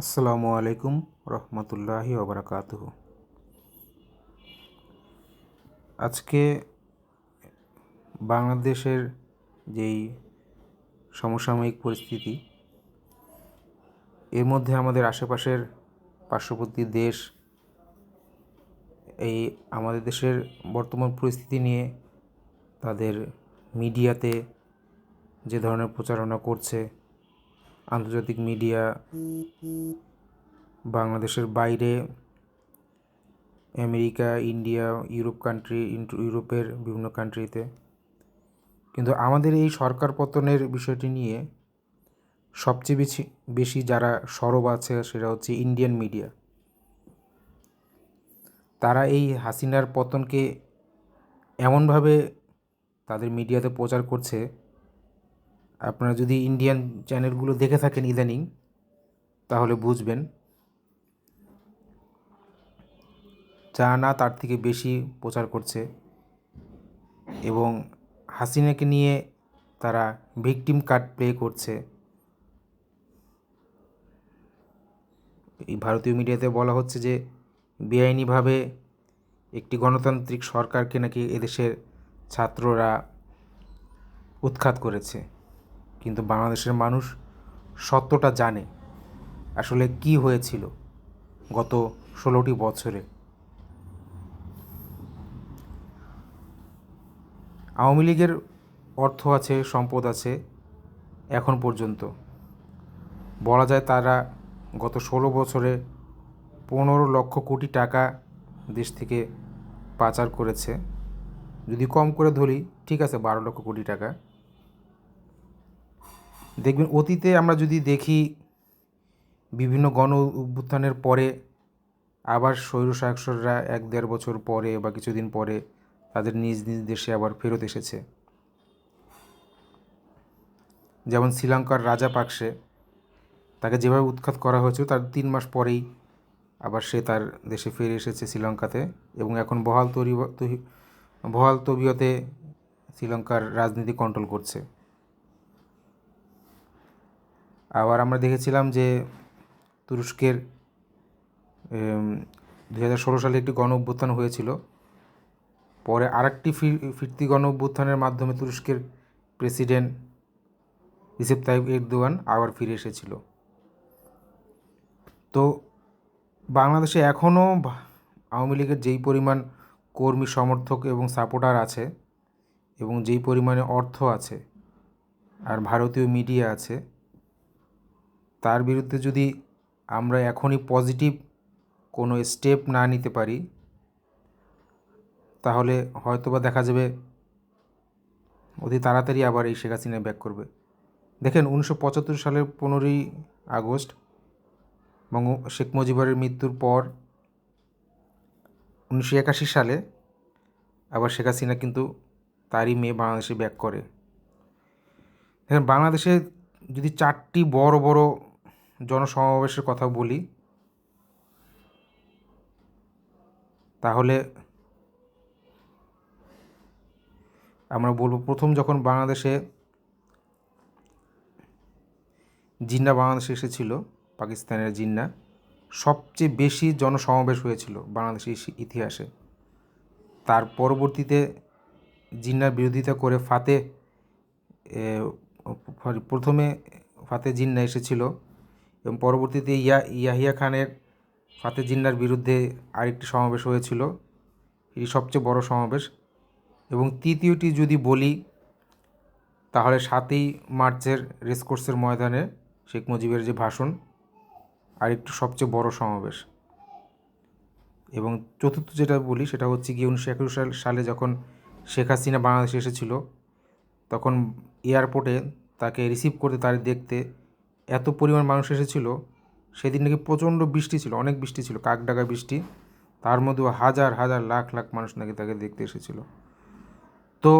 আসসালামু আলাইকুম রহমতুল্লাহি ওবরাকাতুহ। আজকে বাংলাদেশের যেই সমসাময়িক পরিস্থিতি, এর মধ্যে আমাদের আশেপাশের পার্শ্ববর্তী দেশ, এই আমাদের দেশের বর্তমান পরিস্থিতি নিয়ে তাদের মিডিয়াতে যে ধরনের প্রচারণা করছে আন্তর্জাতিক মিডিয়া বাংলাদেশের বাইরে, আমেরিকা, ইন্ডিয়া, ইউরোপ কান্ট্রি ইউরোপের বিভিন্ন কান্ট্রিতে কিন্তু আমাদের এই সরকার পতনের বিষয়টি নিয়ে সবচেয়ে বেশি বেশি যারা সরব আছে সেটা হচ্ছে ইন্ডিয়ান মিডিয়া তারা এই হাসিনার পতনকে এমনভাবে তাদের মিডিয়াতে প্রচার করছে আপনারা যদি ইন্ডিয়ান চ্যানেলগুলো দেখে থাকেন ইদানিং, তাহলে বুঝবেন। যা না তার থেকে বেশি প্রচার করছে এবং হাসিনাকে নিয়ে তারা ভিকটিম কার্ড প্লে করছে। এই ভারতীয় মিডিয়াতে বলা হচ্ছে যে, বেআইনিভাবে একটি গণতান্ত্রিক সরকারকে নাকি এদেশের ছাত্ররা উৎখাত করেছে। কিন্তু বাংলাদেশের মানুষ সত্যটা জানে। আসলে কি হয়েছিল গত ষোলোটি বছরে? আওয়ামী লীগের অর্থ আছে, সম্পদ আছে এখন পর্যন্ত। বলা যায় তারা গত ষোলো বছরে পনেরো লক্ষ কোটি টাকা দেশ থেকে পাচার করেছে। যদি কম করে ধরি, ঠিক আছে, বারো লক্ষ কোটি টাকা। দেখবেন অতীতে আমরা যদি দেখি বিভিন্ন গণ অভ্যুত্থানের পরে, আবার স্বৈর শাসকরা এক দেড় বছর পরে বা কিছুদিন পরে তাদের নিজ নিজ দেশে আবার ফেরত এসেছে। যেমন শ্রীলঙ্কার রাজা পাকসে, তাকে যেভাবে উৎখাত করা হয়েছিল, তার তিন মাস পরেই আবার সে তার দেশে ফিরে এসেছে শ্রীলঙ্কাতে এবং এখন বহাল তরি বহাল তবিয়তে শ্রীলঙ্কার রাজনীতি কন্ট্রোল করছে। আবার আমরা দেখেছিলাম যে তুরস্কের দু হাজার ষোলো সালে একটি গণ অভ্যুত্থান হয়েছিল। পরে আরেকটি ফিরতি গণ অভ্যুত্থানের মাধ্যমে তুরস্কের প্রেসিডেন্ট রিসেপ তাইব এরদোয়ান আবার ফিরে এসেছিল। তো বাংলাদেশে এখনও আওয়ামী লীগের যেই পরিমাণ কর্মী, সমর্থক এবং সাপোর্টার আছে এবং যেই পরিমাণে অর্থ আছে আর ভারতীয় মিডিয়া আছে তার বিরুদ্ধে যদি আমরা এখনই পজিটিভ কোনো স্টেপ না নিতে পারি, তাহলে হয়তো বা দেখা যাবে অতি তাড়াতাড়ি আবার এই শেখ হাসিনা ব্যাক করবে। দেখেন উনিশশো পঁচাত্তর সালের পনেরোই আগস্ট বঙ্গ শেখ মুজিবুরের মৃত্যুর পর উনিশশো একাশি সালে আবার শেখ হাসিনা কিন্তু তারই মেয়ে বাংলাদেশে ব্যাক করে। দেখেন বাংলাদেশে যদি চারটি বড় বড় জনসমাবেশের কথা বলি, তাহলে আমরা বলব প্রথম যখন বাংলাদেশে জিন্না বাংলাদেশে এসেছিল, পাকিস্তানের জিন্না, সবচেয়ে বেশি জনসমাবেশ হয়েছিল বাংলাদেশের ইতিহাসে। তার পরবর্তীতে জিন্নার বিরোধিতা করে ফাতে প্রথমে ফাতে জিন্না এসেছিল। এবং পরবর্তীতে ইয়া, ইয়াহিয়া খানের ফাতে জিন্নার বিরুদ্ধে আরেকটি সমাবেশ হয়েছিল। এটি সবচেয়ে বড় সমাবেশ। এবং তৃতীয়টি যদি বলি, তাহলে সাতই মার্চের রেসকোর্সের ময়দানে শেখ মুজিবের যে ভাষণ, আরেকটু সবচেয়ে বড় সমাবেশ। এবং চতুর্থ যেটা বলি, সেটা হচ্ছে গিয়ে উনিশশো একুশ সালে যখন শেখ হাসিনা বাংলাদেশে এসেছিল, তখন এয়ারপোর্টে তাকে রিসিভ করতে, তার দেখতে এত পরিমাণ মানুষ এসেছিল, সেদিন নাকি প্রচণ্ড বৃষ্টি ছিল, অনেক বৃষ্টি ছিল, কাকডাকা বৃষ্টি। তার মধ্যেও হাজার হাজার, লাখ লাখ মানুষ নাকি তাকে দেখতে এসেছিল। তো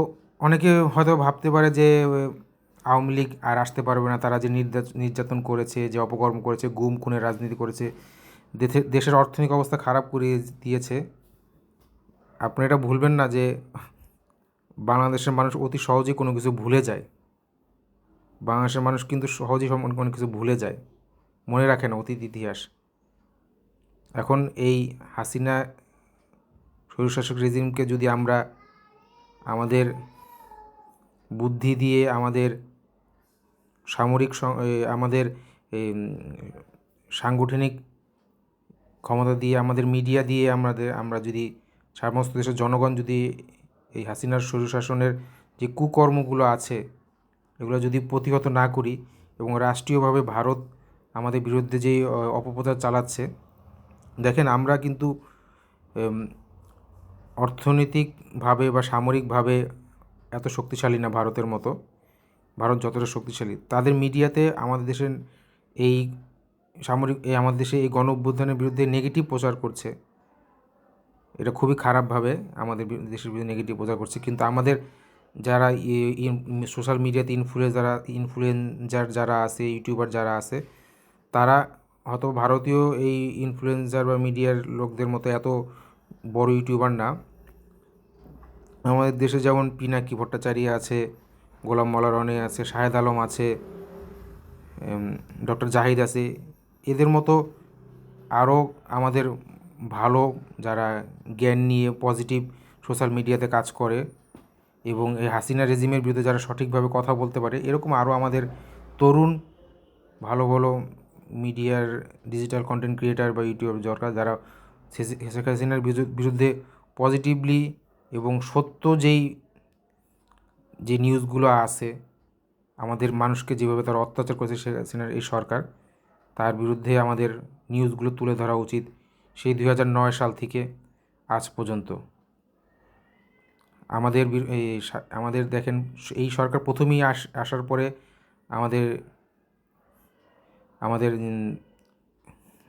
অনেকে হয়তো ভাবতে পারে যে, আওয়ামী লীগ আর আসতে পারবে না, তারা যে নির্যাতন করেছে, যে অপকর্ম করেছে, গুম, খুনের রাজনীতি করেছে দেশের অর্থনৈতিক অবস্থা খারাপ করে দিয়েছে। আপনি এটা ভুলবেন না যে, বাংলাদেশের মানুষ অতি সহজেই কোনো কিছু ভুলে যায়। বাংলাদেশের মানুষ কিন্তু সহজেই অনেক কিছু ভুলে যায়। মনে রাখে না অতীত, ইতিহাস। এখন এই হাসিনা স্বৈরশাসক রেজিমকে যদি আমরা আমাদের বুদ্ধি দিয়ে, আমাদের সামরিক আমাদের সাংগঠনিক ক্ষমতা দিয়ে, আমাদের মিডিয়া দিয়ে আমাদের আমরা যদি সমস্ত দেশের জনগণ যদি এই হাসিনার স্বৈরশাসনের যে কুকর্মগুলো আছে এগুলো যদি প্রতিহত না করি এবং রাষ্ট্রীয়ভাবে ভারত আমাদের বিরুদ্ধে যে অ, অপপ্রচার চালাচ্ছে দেখেন আমরা কিন্তু অর্থনৈতিকভাবে বা সামরিকভাবে এত শক্তিশালী না ভারতের মতো। ভারত যতটা শক্তিশালী। তাদের মিডিয়াতে আমাদের দেশের এই সামরিক এই আমাদের দেশে এই গণ অভ্যুত্থানের বিরুদ্ধে নেগেটিভ প্রচার করছে। এটা খুবই খারাপভাবে আমাদের দেশের বিরুদ্ধে নেগেটিভ প্রচার করছে। কিন্তু আমাদের যারা সোশ্যাল মিডিয়াতে ইনফ্লুয়েন্স যারা ইনফ্লুয়েঞ্জার যারা আছে ইউটিউবার যারা আছে, তারা হয়তো ভারতীয় এই ইনফ্লুয়েন্সার বা মিডিয়ার লোকদের মতো এত বড় ইউটিউবার না। আমাদের দেশে যেমন পিনাকি ভট্টাচার্য আছে, গোলাম মোল্লা রনি আছে, শাহেদ আলম আছে ডক্টর জাহিদ আছে, এদের মতো আরও আমাদের ভালো যারা জ্ঞান নিয়ে পজিটিভ সোশ্যাল মিডিয়াতে কাজ করে এবং এই হাসিনা রেজিমের বিরুদ্ধে যারা সঠিকভাবে কথা বলতে পারে, এরকম আরও আমাদের তরুণ, ভালো ভালো মিডিয়ার ডিজিটাল কন্টেন্ট ক্রিয়েটার বা ইউটিউব দরকার যারা শেখ হাসিনার বিরু- বিরুদ্ধে পজিটিভলি এবং সত্য যেই, যে নিউজগুলো আছে, আমাদের মানুষকে যেভাবে তারা অত্যাচার করেছে শেখ হাসিনার এই সরকার, তার বিরুদ্ধে আমাদের নিউজগুলো তুলে ধরা উচিত সেই দুই হাজার নয় সাল থেকে আজ পর্যন্ত। আমাদের আমাদের দেখেন, এই সরকার প্রথমেই আস আসার পরে আমাদের আমাদের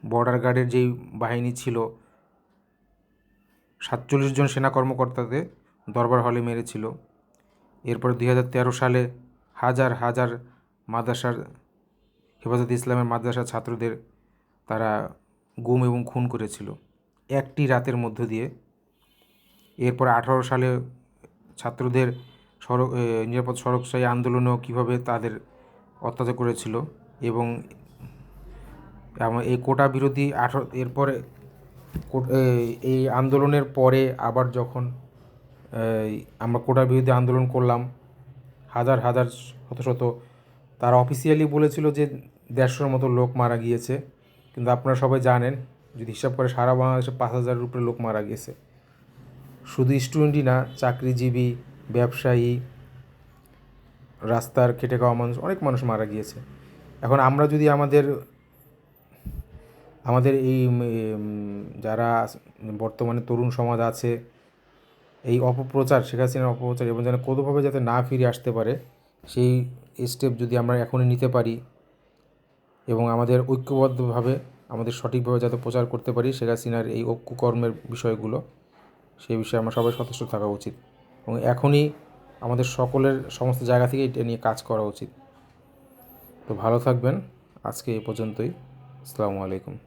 বর্ডার গার্ডের যেই বাহিনী ছিল, সাতচল্লিশ জন সেনা কর্মকর্তাকে দরবার হলে মেরেছিল। এরপরে দুই হাজার তেরো সালে হাজার হাজার মাদ্রাসার, হেফাজত ইসলামের মাদ্রাসার ছাত্রদের তারা গুম এবং খুন করেছিল। একটি রাতের মধ্য দিয়ে। এরপর আঠারো সালে ছাত্রদের সড়ক নিরাপদ সড়কসাই আন্দোলনেও কীভাবে তাদের অত্যাচার করেছিল এবং এই কোটা বিরোধী আঠারো এরপরে এই আন্দোলনের পরে আবার যখন আমরা কোটা বিরোধী আন্দোলন করলাম, হাজার হাজার শত শত, তারা অফিসিয়ালি বলেছিল যে দেড়শোর মতো লোক মারা গিয়েছে। কিন্তু আপনারা সবাই জানেন, যদি হিসাব করে সারা বাংলাদেশে পাঁচ হাজারের উপরে লোক মারা গিয়েছে শুধু স্টুডেন্টই না, চাকরিজীবী, ব্যবসায়ী, রাস্তার খেটে খাওয়া মানুষ, অনেক মানুষ মারা গিয়েছে। এখন আমরা যদি আমাদের আমাদের এই যারা বর্তমানে তরুণ সমাজ আছে, এই অপপ্রচার, শেখ হাসিনার অপপ্রচার, এবং যেন কোনোভাবে যাতে না ফিরে আসতে পারে, সেই স্টেপ যদি আমরা এখনই নিতে পারি, এবং আমাদের ঐক্যবদ্ধভাবে, আমাদের সঠিকভাবে যাতে প্রচার করতে পারি শেখ হাসিনার এই ঐক্যকর্মের বিষয়গুলো সেই বিষয়ে আমরা সবাই সচেষ্ট থাকা উচিত। এবং এখনই আমাদের সকলের সমস্ত জায়গা থেকে এটা নিয়ে কাজ করা উচিত। তো ভালো থাকবেন। আজকে এ পর্যন্তই। আসসালামু আলাইকুম।